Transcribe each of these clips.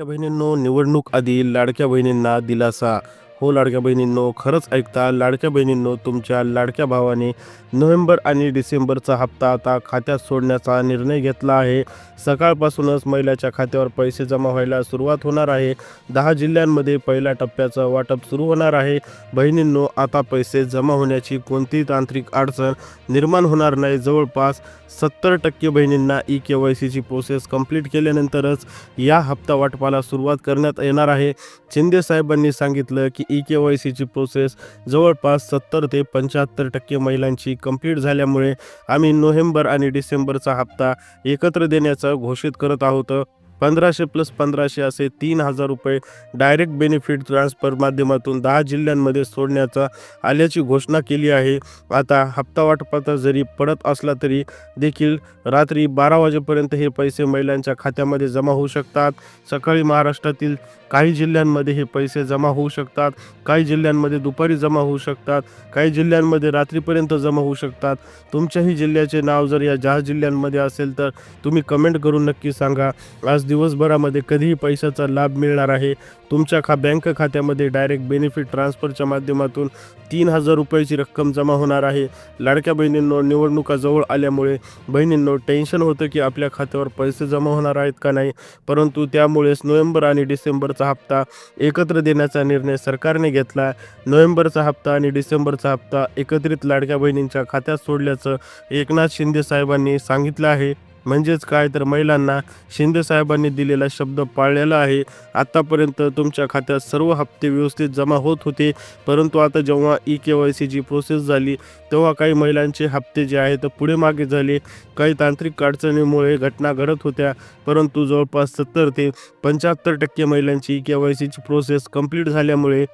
लाडक्या बहिणींनो निवडणूक आधी लाडक्या बहिणींना दिलासा. हो लाडक्या बहिणींनो खरंच ऐकता लाडक्या बहिणींनो तुमच्या लाडक्या भावाने नोव्हेंबर आणि डिसेंबरचा हप्ता आता खात्यात सोडण्याचा निर्णय घेतला आहे. सकाळपासूनच महिलाच्या खात्यावर पैसे जमा व्हायला सुरुवात होणार आहे. दहा जिल्ह्यांमध्ये पहिल्या टप्प्याचं वाटप सुरू होणार आहे. बहिणींनो आता पैसे जमा होण्याची कोणतीही तांत्रिक अडचण निर्माण होणार नाही. जवळपास सत्तर टक्के बहिणींना ई के वाय सीची प्रोसेस कंप्लीट केल्यानंतरच या हप्ता वाटपाला सुरुवात करण्यात येणार आहे. शिंदे साहेबांनी सांगितलं की ई के वाय सीची प्रोसेस जवळपास सत्तर ते पंच्याहत्तर टक्के महिलांची कंप्लीट झाल्यामुळे आम्ही नोव्हेंबर आणि डिसेंबरचा हप्ता एकत्र देण्याचं घोषित करत आहोत. पंधराशे प्लस पंधराशे असे तीन हजार रुपये डायरेक्ट बेनिफिट ट्रान्सफर माध्यमातून दहा जिल्ह्यांमध्ये सोडण्याचा आल्याची घोषणा केली आहे. आता हप्ता वाटपाचा जरी पडत असला तरी देखील रात्री बारा वाजेपर्यंत हे पैसे महिलांच्या खात्यामध्ये जमा होऊ शकतात. सकाळी महाराष्ट्रातील काही जिल्ह्यांमध्ये हे पैसे जमा होऊ शकतात. काही जिल्ह्यांमध्ये दुपारी जमा होऊ शकतात. काही जिल्ह्यांमध्ये रात्रीपर्यंत जमा होऊ शकतात. तुमच्याही जिल्ह्याचे नाव जर या ज्या जिल्ह्यांमध्ये असेल तर तुम्ही कमेंट करून नक्की सांगा. आज दिवसभरामध्ये कधीही पैशाचा लाभ मिळणार आहे. तुमच्या खा बँक खात्यामध्ये डायरेक्ट बेनिफिट ट्रान्सफरच्या माध्यमातून तीन हजार रुपयाची रक्कम जमा होणार आहे. लाडक्या बहिणींनो निवडणुका जवळ आल्यामुळे बहिणींनो टेन्शन होतं की आपल्या खात्यावर पैसे जमा होणार आहेत का नाही. परंतु त्यामुळेच नोव्हेंबर आणि डिसेंबरचा हप्ता एकत्र देण्याचा निर्णय सरकारने घेतला. नोव्हेंबरचा हप्ता आणि डिसेंबरचा हप्ता एकत्रित लाडक्या बहिणींच्या खात्यात सोडल्याचं एकनाथ शिंदे साहेबांनी सांगितलं आहे. म्हणजेच काय तर महिलांना शिंदे साहेबांनी दिलेला शब्द पाळलेला आहे. आतापर्यंत तुमच्या खात्यात सर्व हप्ते व्यवस्थित जमा होत होते. परंतु आता जेव्हा ई के वाय सीची प्रोसेस झाली तेव्हा काही महिलांचे हप्ते जे आहेत पुढे मागे झाले. काही तांत्रिक अडचणीमुळे घटना घडत होत्या. परंतु जवळपास सत्तर ते पंच्याहत्तर टक्के महिलांची ई के वाय सीची प्रोसेस कंप्लीट झाल्यामुळे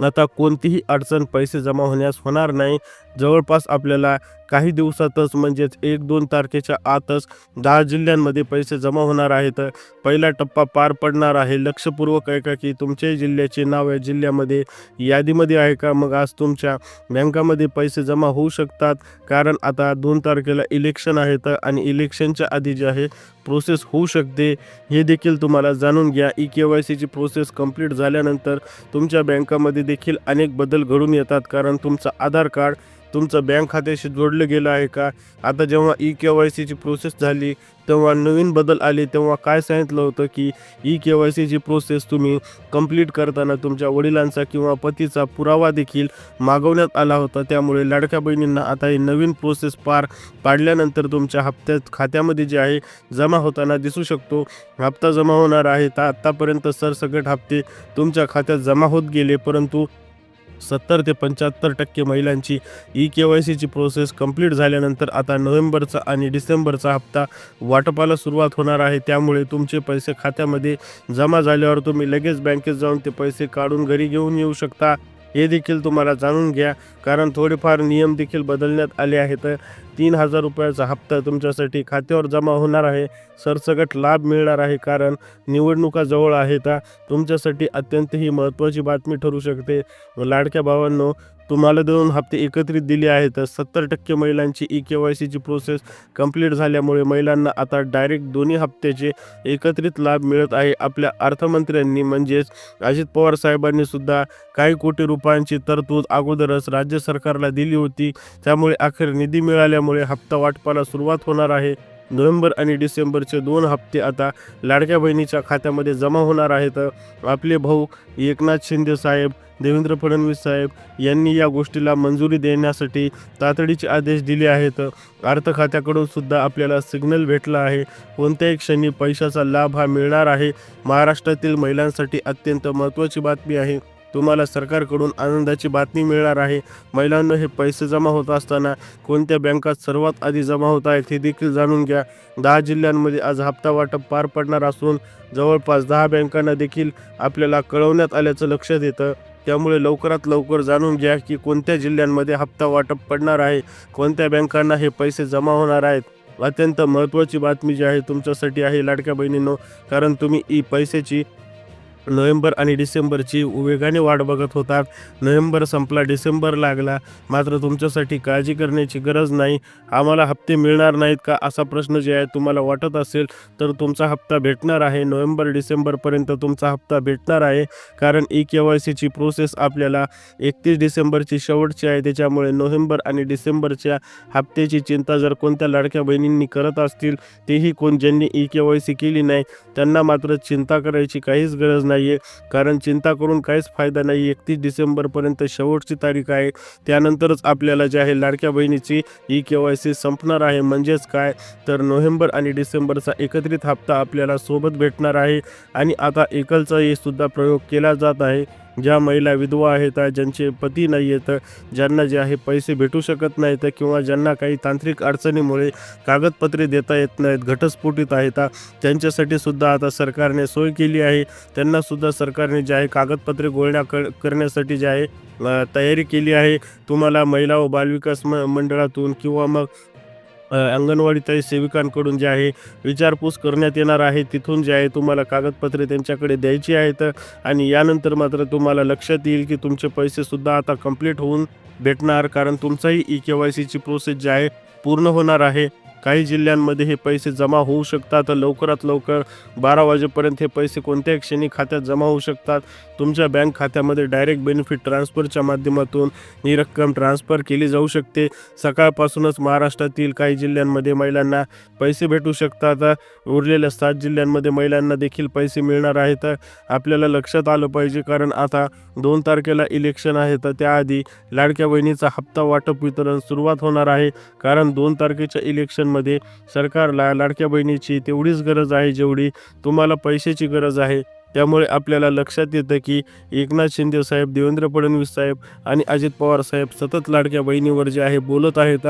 आता कोणतीही अडचण पैसे जमा होण्यास होणार नाही. जवळपास आपल्याला काही दिवसातच म्हणजेच एक दोन तारखेच्या आतच दहा जिल्ह्यांमध्ये पैसे जमा होणार आहेत. पहिला टप्पा पार पडणार आहे. लक्षपूर्वक ऐका की तुमच्याही जिल्ह्याचे नाव या जिल्ह्यामध्ये यादीमध्ये आहे का? मग आज तुमच्या बँकामध्ये पैसे जमा होऊ शकतात. कारण आता दोन तारखेला इलेक्शन आहेत आणि इलेक्शनच्या आधी जे आहे प्रोसेस होऊ शकते. हे देखील तुम्हाला जाणून घ्या. ई के वाय सीची प्रोसेस कंप्लीट झाल्यानंतर तुमच्या बँकामध्ये देखील अनेक बदल घडून येतात. कारण तुमचं आधार कार्ड तुमचं बँक खात्याशी जोडलं गेलं आहे का? आता जेव्हा ई के वाय सीची प्रोसेस झाली तेव्हा नवीन बदल आले तेव्हा काय सांगितलं होतं की ई के वाय सीची प्रोसेस तुम्ही कंप्लीट करताना तुमच्या वडिलांचा किंवा पतीचा पुरावा देखील मागवण्यात आला होता. त्यामुळे लाडक्या बहिणींना आता ही नवीन प्रोसेस पार पाडल्यानंतर तुमच्या हप्त्यात खात्यामध्ये जे आहे जमा होताना दिसू शकतो. हप्ता जमा होणार आहे. तर आत्तापर्यंत सरसकट हप्ते तुमच्या खात्यात जमा होत गेले परंतु सत्तर ते पंच्याहत्तर टक्के महिलांची ई के वाय सीची प्रोसेस कंप्लीट झाल्यानंतर आता नोव्हेंबरचा आणि डिसेंबरचा हप्ता वाटपाला सुरुवात होणार आहे. त्यामुळे तुमचे पैसे खात्यामध्ये जमा झाल्यावर तुम्ही लगेच बँकेत जाऊन ते पैसे काढून घरी घेऊन येऊ शकता. हे देखील तुम्हाला जाणून घ्या. कारण थोडेफार नियम देखील बदलण्यात आले आहेत. तीन हजार रुपयाचा हप्ता तुमच्यासाठी खात्यावर जमा होणार आहे. सरसकट लाभ मिळणार आहे कारण निवडणुका जवळ आहेत. तुमच्यासाठी अत्यंत ही महत्त्वाची बातमी ठरू शकते. लाडक्या भावांनो तुम्हाला दोन हप्ते एकत्रित दिले आहेत. सत्तर टक्के महिलांची ई के वाय सीची प्रोसेस कंप्लीट झाल्यामुळे महिलांना आता डायरेक्ट दोन्ही हप्त्याचे एकत्रित लाभ मिळत आहे. आपल्या अर्थमंत्र्यांनी म्हणजेच अजित पवार साहेबांनी सुद्धा काही कोटी रुपयांची तरतूद अगोदरच राज्य सरकारला दिली होती. त्यामुळे अखेर निधी मिळाल्यामुळे हप्ता वाटपाला सुरुवात होणार आहे. नोव्हेंबर आणि डिसेंबरचे दोन हप्ते आता लाडक्या बहिणीच्या खात्यामध्ये जमा होणार आहेत. आपले भाऊ एकनाथ शिंदे साहेब देवेंद्र फडणवीस साहेब यांनी या गोष्टीला मंजुरी देण्यासाठी तातडीचे आदेश दिले आहेत. अर्थ खात्याकडून सुद्धा आपल्याला सिग्नल भेटला आहे. कोणत्याही क्षणी पैशाचा लाभ हा मिळणार आहे. महाराष्ट्रातील महिलांसाठी अत्यंत महत्त्वाची बातमी आहे. तुम्हाला सरकारकडून आनंदाची बातमी मिळणार आहे. महिलांना हे पैसे जमा होत असताना कोणत्या बँकात सर्वात आधी जमा होत आहेत हे देखील जाणून घ्या. दहा जिल्ह्यांमध्ये आज हप्ता वाटप पार पडणार असून जवळपास दहा बँकांना देखील आपल्याला कळवण्यात आल्याचं लक्षात येतं. त्यामुळे लवकरात लवकर जाणून घ्या की कोणत्या जिल्ह्यांमध्ये हप्ता वाटप पडणार आहे कोणत्या बँकांना हे पैसे जमा होणार आहेत. अत्यंत महत्त्वाची बातमी जी आहे तुमच्यासाठी आहे लाडक्या बहिणींनो कारण तुम्ही ई पैशाची नोव्हेंबर आणि डिसेंबरची वेगाने वाट बघत होतात. नोव्हेंबर संपला डिसेंबर लागला. मात्र तुमच्यासाठी काळजी करण्याची गरज नाही. आम्हाला हप्ते मिळणार नाहीत का असा प्रश्न जे आहे तुम्हाला वाटत असेल तर तुमचा हप्ता भेटणार आहे. नोव्हेंबर डिसेंबरपर्यंत तुमचा हप्ता भेटणार आहे. कारण ई के वाय सीची प्रोसेस आपल्याला एकतीस डिसेंबरची शेवटची आहे. त्याच्यामुळे नोव्हेंबर आणि डिसेंबरच्या हप्त्याची चिंता जर कोणत्या लाडक्या बहिणींनी करत असतील तेही कोण ज्यांनी ई के वाय सी केली नाही त्यांना मात्र चिंता करायची काहीच गरज नाही. नाही आहे कारण चिंता करून काहीच फायदा नाही एकतीस डिसेंबरपर्यंत शेवटची तारीख आहे. त्यानंतरच आपल्याला जे आहे लाडक्या बहिणीची ई के वाय सी संपणार आहे. म्हणजेच काय? तर नोव्हेंबर आणि डिसेंबरचा एकत्रित हप्ता आपल्याला सोबत भेटणार आहे. आणि आता एकलचा हे सुद्धा प्रयोग केला जात आहे. ज्या महिला विधवा आहेत ज्यांचे पती नाही आहेत ज्यांना जे आहे पैसे भेटू शकत नाहीत किंवा ज्यांना काही तांत्रिक अडचणीमुळे कागदपत्रे देता येत नाहीत घटस्फोटित आहेत त्यांच्यासाठी सुद्धा आता सरकारने सोय केली आहे. त्यांनासुद्धा सरकारने जे आहे कागदपत्रे गोळण्या कर करण्यासाठी जे आहे तयारी केली आहे. तुम्हाला महिला व बालविकास म मंडळातून किंवा मग अ, अंगणवाडी ताई सेविकांकडून जे आहे विचारपूस करण्यात येणार आहे. तिथून जे आहे तुम्हाला कागदपत्रे त्यांच्याकडे द्यायची आहेत आणि यानंतर मात्र तुम्हाला लक्षात येईल की तुमचे पैसेसुद्धा आता कंप्लीट होऊन भेटणार. कारण तुमचाही ई के वाय सीची प्रोसेस जी आहे पूर्ण होणार आहे. काही जिल्ह्यांमध्ये हे पैसे जमा होऊ शकतात. लवकरात लवकर बारा वाजेपर्यंत हे पैसे कोणत्याही क्षणी खात्यात जमा होऊ शकतात. तुमच्या बँक खात्यामध्ये डायरेक्ट बेनिफिट ट्रान्सफरच्या माध्यमातून ही रक्कम ट्रान्सफर केली जाऊ शकते. सकाळपासूनच महाराष्ट्रातील काही जिल्ह्यांमध्ये महिलांना पैसे भेटू शकतात. उरलेल्या सात जिल्ह्यांमध्ये महिलांना देखील पैसे मिळणार आहेत. आपल्याला लक्षात आलं पाहिजे कारण आता दोन तारखेला इलेक्शन आहे तर त्याआधी लाडक्या बहिणीचा हप्ता वाटप वितरण सुरुवात होणार आहे. कारण दोन तारखेच्या इलेक्शन इलेक्शनमध्ये सरकारला लाडक्या बहिणीची तेवढीच गरज आहे जेवढी तुम्हाला पैशाची गरज आहे. त्यामुळे आपल्याला लक्षात येतं की एकनाथ शिंदे साहेब देवेंद्र फडणवीस साहेब आणि अजित पवार साहेब सतत लाडक्या बहिणीवर जे आहे बोलत आहेत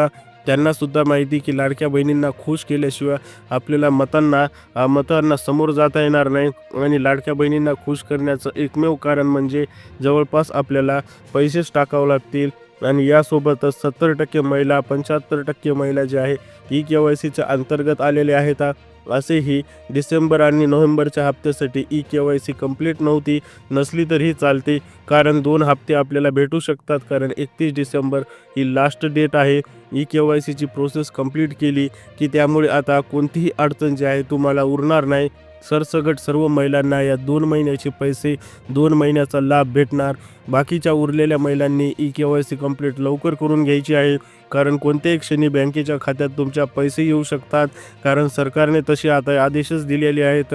त्यांना सुद्धा माहिती की लाडक्या बहिणींना खुश केल्याशिवाय आपल्याला मतांना मतांना समोर जाता येणार नाही आणि लाडक्या बहिणींना खुश करण्याचं एकमेव कारण म्हणजे जवळपास आपल्याला पैसेच टाकावं लागतील. आणि यासोबतच सत्तर टक्के महिला पंच्याहत्तर टक्के महिला जे आहे ई के वाय सीच्या अंतर्गत आलेले आहेत. असेही डिसेंबर आणि नोव्हेंबरच्या हप्त्यासाठी E K Y C complete नव्हती नसली तरीही चालते. कारण दोन हप्ते आपल्याला भेटू शकतात कारण एकतीस डिसेंबर ही लास्ट डेट आहे. ई के वाय सीची प्रोसेस कंप्लीट केली की त्यामुळे आता कोणतीही अडचण जी आहे तुम्हाला उरणार नाही. सरसगट सर्व महिलांना या दोन महिन्याचे पैसे दोन महिन्याचा लाभ भेटणार. बाकीच्या उरलेल्या महिलांनी E K Y C complete लवकर करून घ्यायची आहे. कारण कोणत्याही क्षणी बँकेच्या खात्यात तुमच्या पैसे येऊ शकतात. कारण सरकारने तसे आता आदेशच दिलेले आहेत.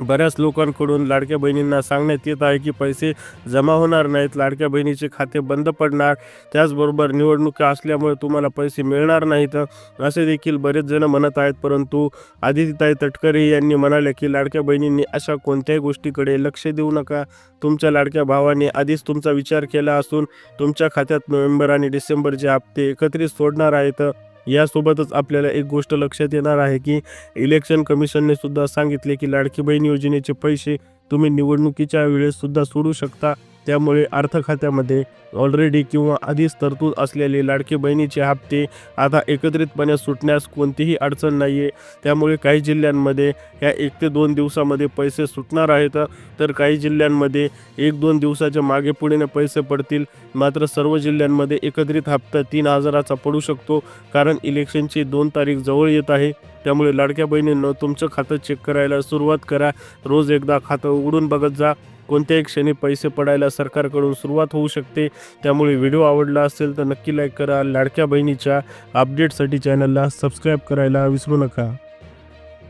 बऱ्याच लोकांकडून लाडक्या बहिणींना सांगण्यात येत आहे की पैसे जमा होणार नाहीत लाडक्या बहिणीचे खाते बंद पडणार त्याचबरोबर निवडणुका असल्यामुळे तुम्हाला पैसे मिळणार नाहीत असे देखील बरेच जण म्हणत आहेत. परंतु आदित्यताई तटकरे यांनी म्हणाले की लाडक्या बहिणींनी अशा कोणत्याही गोष्टीकडे लक्ष देऊ नका. तुमच्या लाडक्या भावाने आधीच तुमचा विचार केला असून तुमच्या खात्यात नोव्हेंबर आणि डिसेंबरचे हप्ते एकत्रित सोडणार आहेत. यासोबतच आपल्याला एक गोष्ट लक्षात येणार आहे की इलेक्शन कमिशनने सुद्धा सांगितले की लाडकी बहीण योजनेचे पैसे तुम्ही निवडणुकीच्या वेळेस सुद्धा सोडू शकता. त्यामुळे अर्थ खात्यामध्ये ऑलरेडी किंवा आधीच तरतूद असलेले लाडके बहिणीचे हप्ते आता एकत्रितपणे सुटण्यास कोणतीही अडचण नाही आहे त्यामुळे काही जिल्ह्यांमध्ये ह्या एक ते दोन दिवसामध्ये पैसे सुटणार आहेत. तर काही जिल्ह्यांमध्ये एक दोन दिवसाच्या मागे पुढेने पैसे पडतील. मात्र सर्व जिल्ह्यांमध्ये एकत्रित हप्ता तीन हजाराचा पडू शकतो. कारण इलेक्शनची दोन तारीख जवळ येत आहे. त्यामुळे लाडक्या बहिणींनो तुमचं खातं चेक करायला सुरुवात करा. रोज एकदा खातं उघडून बघत जा. कोणत्याही क्षणी पैसे पडायला सरकारकडून सुरुवात होऊ शकते. त्यामुळे व्हिडिओ आवडला असेल तर नक्की लाईक करा. लाडक्या बहिणीच्या अपडेटसाठी चॅनलला सबस्क्राईब करायला विसरू नका.